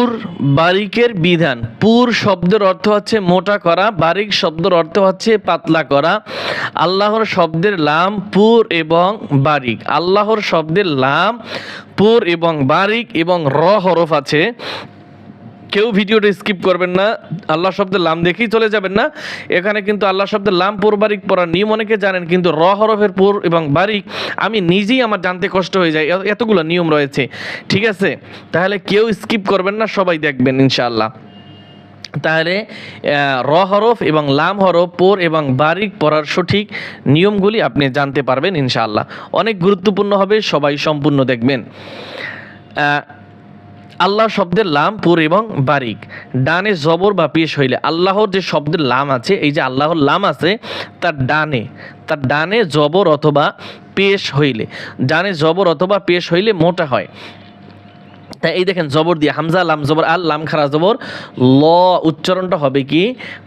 পুর বারিকের বিধান। পুর শব্দের অর্থ হচ্ছে মোটা করা, বারিক শব্দের অর্থ হচ্ছে পাতলা করা। আল্লাহর শব্দের লাম পুর এবং বারিক। আল্লাহর শব্দের লাম পুর এবং বারিক এবং র হরফ আছে। কেউ ভিডিওটা স্কিপ করবেন না, আল্লাহ শব্দের লাম দেখেই চলে যাবেন না। এখানে কিন্তু আল্লাহ শব্দের লাম পুর বারিক পড়ার নিয়ম অনেকে জানেন, কিন্তু র হরফের পুর এবং বারিক আমি নিজেই আমার জানতে কষ্ট হয়ে যায়। এতগুলো নিয়ম রয়েছে। ঠিক আছে? তাহলে কেউ স্কিপ করবেন না, সবাই দেখবেন ইনশাআল্লাহ। তাহলে র হরফ এবং লাম হরফ, পোর এবং বারিক পড়ার সঠিক নিয়মগুলি আপনি জানতে পারবেন ইনশাআল্লাহ। অনেক গুরুত্বপূর্ণ হবে, সবাই সম্পূর্ণ দেখবেন। আল্লাহ শব্দের লাম পুর এবং বারিক। ডানে জবর বা পেশ হইলে আল্লাহর যে শব্দের লাম আছে, এই যে আল্লাহর লাম আছে, তার ডানে তার ডানে জবর অথবা পেশ হইলে, ডানে জবর অথবা পেশ হইলে মোটা হয়। তাই এই দেখেন জবর দিয়ে, হামজা, লাম জবর আর লাম, খারা জবর, ল উচ্চারণটা হবে কি?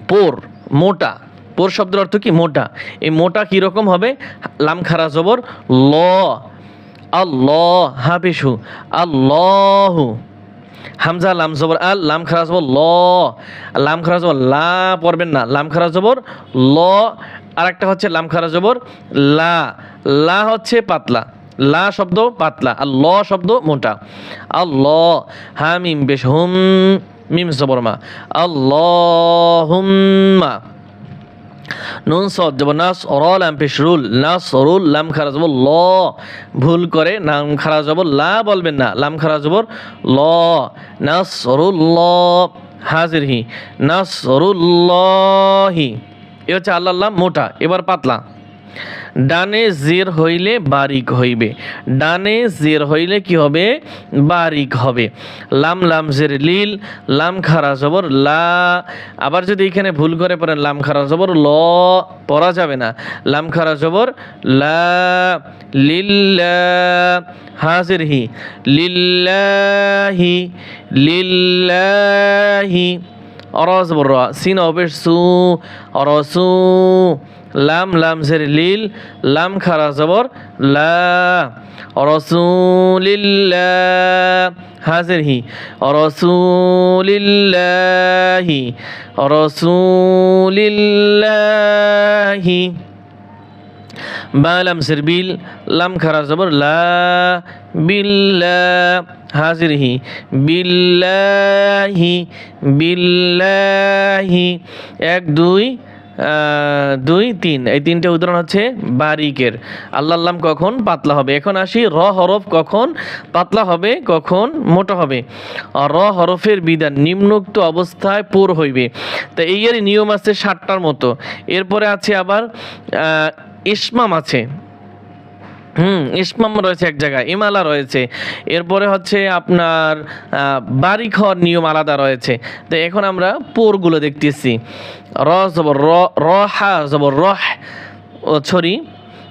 পোর, মোটা। পোর শব্দের অর্থ কি? মোটা। এই মোটা কীরকম হবে? লাম, খারা জবর, ল। আল্লাহ হাফিসু, আল্লাহু। হামজা, লাম, জবর, আল, লাম, খারা, জবর, ল। লাম, খারা, জবর, লা পড়বেন না। লাম, খারা, জবর, ল। আর একটা হচ্ছে লাম, খারা, জবর, লা। লা হচ্ছে পাতলা। লা শব্দ পাতলা। আর ল শব্দ মোটা। আল্লাহ হা মিম বেশ হুম, মিম জবর মা। আল্লাহুম্মা। নুন সদ যাব নাস অরল লাম পেশরুল নাস অরুল লাম খারা যাব ল। ভুল করে নাম খারা যাব লা বলবেন না, লাম খারা যাব ল। নাস সরুল ল, হাজির হি, নাস রুল্লাহি এ হচ্ছে আল্লাহ মোটা, এবার পাতলা। ডানে জের হইলে বারিক হইবে। ডানে জের হইলে কি হবে? বারিক হবে। লাম লাম জের লিল, লাম, খারা, জবর, লা। আবার যদি এখানে ভুল করে পড়েন, লাম, খারা, জবর, ল। পড়া যাবে না। লাম, খারা, জবর, লা। লিল্লা হাজির হি। লিল্লাহি লিল্লাহি অরস বর সিন অবেশ সু অরসু লাম লাম সের লিল, লাম খারা জবর, লা রসুলিল্লাহ হাজির হি রসুলিল্লাহি রসুলিল্লাহি বা লাম জের বিল লাম খারা জবর, লা বিল্লা হাজির হি বিল্লাহি বিল্লাহি। এক, দুই দুই, তিন। এই তিনটে উদাহরণ হচ্ছে বারিকের। আল্লাহ আল্লাম কখন পাতলা হবে? এখন আসি, র হরফ কখন পাতলা হবে, কখন মোটা হবে? র হরফের বিধান, নিম্নোক্ত অবস্থায় পুর হইবে। তা এই নিয়ম আছে ষাটটার মতো। এরপরে আছে আবার ইসমাম আছে। হুম, ইসমাম রয়েছে এক জায়গায়, ইমালা রয়েছে। এরপরে হচ্ছে আপনার বাড়িঘর বাড়ি ঘর নিয়ম আলাদা রয়েছে। তো এখন আমরা পোরগুলো দেখতেছি। র জবর র হা জবর রহ, ও ছড়ি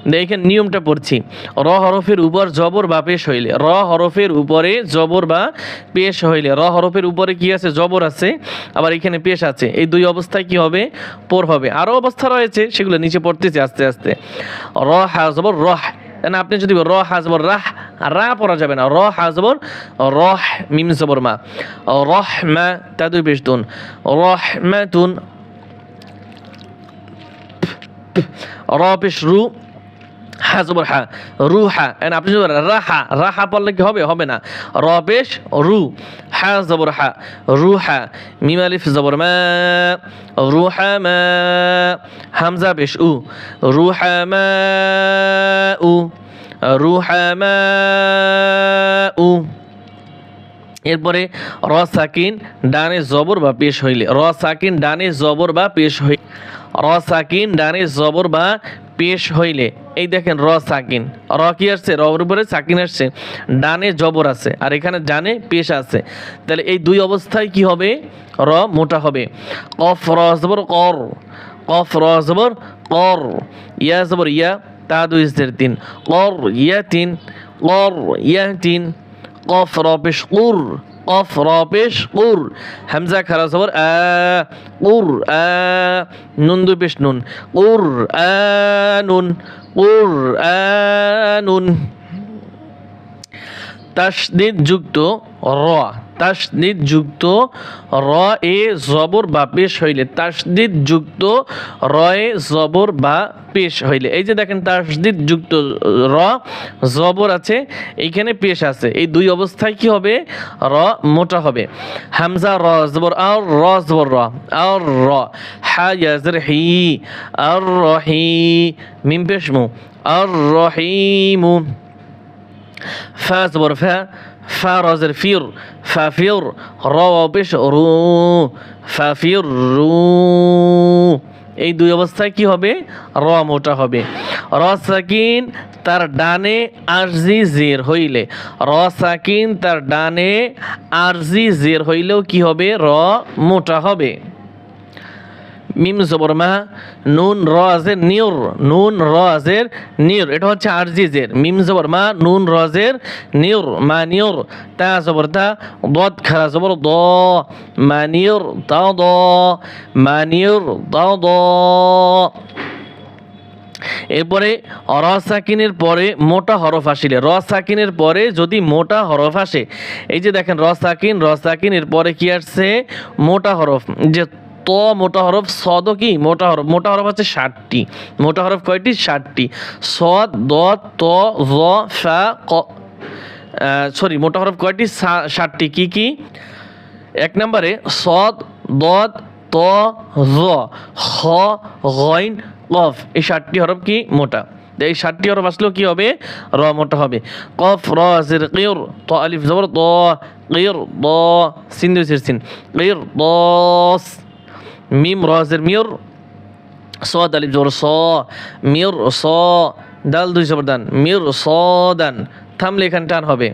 দেখেন নিয়মটা পড়ছি। র হরফের উপর জবর বা পেশ হইলে। র হরফের উপরে জবর বা পেশ হইলে। র হরফের উপরে কি আছে? জবর আছে। আবার এখানে পেশ আছে। এই দুই অবস্থায় কি হবে? পর হবে। আরও অবস্থা রয়েছে, সেগুলো নিচে পড়তেছে আস্তে আস্তে। র, হা, জবর, রহ। না আপনি যদি র হাজবর রাহ, রা পড়া যাবে না। র হাজবর রহ, মিম, জবর, মা। রহ মা তা দুই পেশ তুন রহ মা তুন র, পেশ, রু। হা হা, রু হা এন আপনি রাহা রাহা পড়লে কি হবে? হবে না। র পেশ রু, হা, জবর হা, রু হা, মিম আলিফ, জবর মা, রু হা মা, হামজা পেশ উ, রু হা মা, উ, রু হা মা, উ। এরপরে র সাকিন, ডানে জবর বা পেশ হইলে। র সাকিন, ডানে জবর বা পেশ হই, র সাকিন, ডানে জবর বা পেশ হইলে, এই দেখেন র সাকিন। র কি আসছে, রর উপরে সাকিন আসছে, ডানে জবর আছে, আর এখানে ডানে পেশ আছে। তাহলে এই দুই অবস্থায় কি হবে? র মোটা হবে। কফ, র জবর, কর। কফ, র জবর, কর। ইয়া জবর, ইয়া, তা দুই তিন। কর, ইয়া তিন। কর, ইয়া তিন। কফ, র পেশ, কুর। কফ রপেশ উর হামজা খারা সবর উর নুন দু পেশ নুন। উর নুন উর নুন। তাসদিদ যুক্ত র। তাসদিদ যুক্ত র এ জবর বা পেশ হইলে তাসদিদ যুক্ত র এ জবর বা পেশ হইলে। এই যে দেখেন তাসদিদ যুক্ত র, জবর আছে, এইখানে পেশ আছে। এই দুই অবস্থায় কি হবে? র মোটা হবে। হামজা, র, জবর, আর, র, জবর, র। আর, র, হা, ইয়াজর, হি, আর রহি মিম, পেশ, মু। আর রহিমু ফা, জবর, ফা ফা ফির ফা ফির র রু ফা ফির রু এই দুই অবস্থায় কি হবে? র মোটা হবে। র সাকিন তার ডানে আরজি জের হইলে। র সাকিন তার ডানে আরজি জের হইলেও কি হবে? র মোটা হবে। মিম জবর মা, নুন র আজের নিয়র নুন র আজের নিয়র এটা হচ্ছে আরজিজের। মিম জবর মা, নুন র আজের নিয়র মা নিয়র তা জবর তা দদ খারা জবর দ, মা নিয়র তা দ, মা নিয়র তা দ। এরপরে র সাকিনের পরে মোটা হরফ আসিলে। র সাকিনের পরে যদি মোটা হরফ আসে, এই যে দেখেন র সাকিন, র সাকিনের পরে কি আসছে? মোটা হরফ, যে ত মোটা হরফ সদ কি? মোটা হরফ। মোটা হরফ আছে ষাটটি। মোটা হরফ কয়টি? ষাটটি। সদ দ, ত জ ফা, ক সরি মোটা হরফ কয়টি? সা- ষাটটি। কি কি? এক নম্বরে সদ দদ ত জ খ গইন, কফ। এই ষাটটি হরফ কি? মোটা। এই ষাটটি হরফ আসলেও কি হবে? র মোটা হবে। কফ, র, জের কির ত, আলিফ, জবর ত কির দ, সিন, দুই সিন। কির মিম রজের মিয়র স দালিব জোর স মিয়র স দাল দুই জবরদান মির স দান থামলে এখানে টান হবে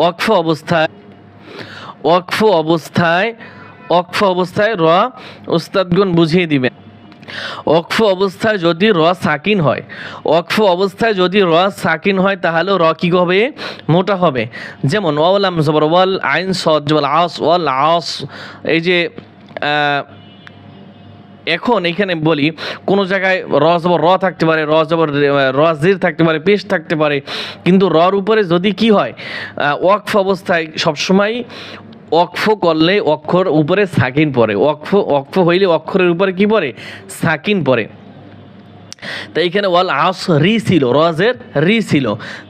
অক্ষ অবস্থায় অক্ষ অবস্থায় অক্ষ অবস্থায় র উস্তাদগুণ বুঝিয়ে দিবে অক্ষ অবস্থায় যদি র সাকিন হয় অক্ষ অবস্থায় যদি র সাকিন হয় তাহলে র কী হবে মোটা হবে যেমন ওয়াল আম ওয়াল আইন সজ আস ওয়াল আস এই যে এখন এখানে বলি, কোনো জায়গায় র জবর র থাকতে পারে, র জবর র জির থাকতে পারে, পেশ থাকতে পারে, কিন্তু রর উপরে যদি কি হয় ওয়াকফ অবস্থায় সবসময় অক্ষ করলে অক্ষর উপরে সাকিন পড়ে। অক্ষ অক্ফ হইলে অক্ষরের উপরে কি পড়ে? সাকিন পড়ে। তাই এখানে ওয়াল আস রি ছিল, রজের রি ছিল।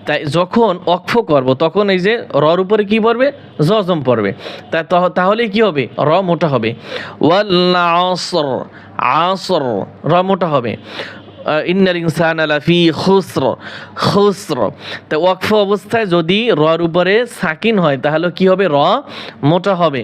তাই যখন অক্ষ করব, তখন এই যে রর উপরে কি পড়বে? জজম পড়বে। তাই তাহলে কি হবে? র মোটা হবে। ওয়াল আসর আসর, র মোটা হবে। ইন্নাল ইনসান আলাফি খুসর খুসর। তা ওয়াকফ অবস্থায় যদি রর উপরে সাকিন হয়, তাহলে কি হবে? র মোটা হবে।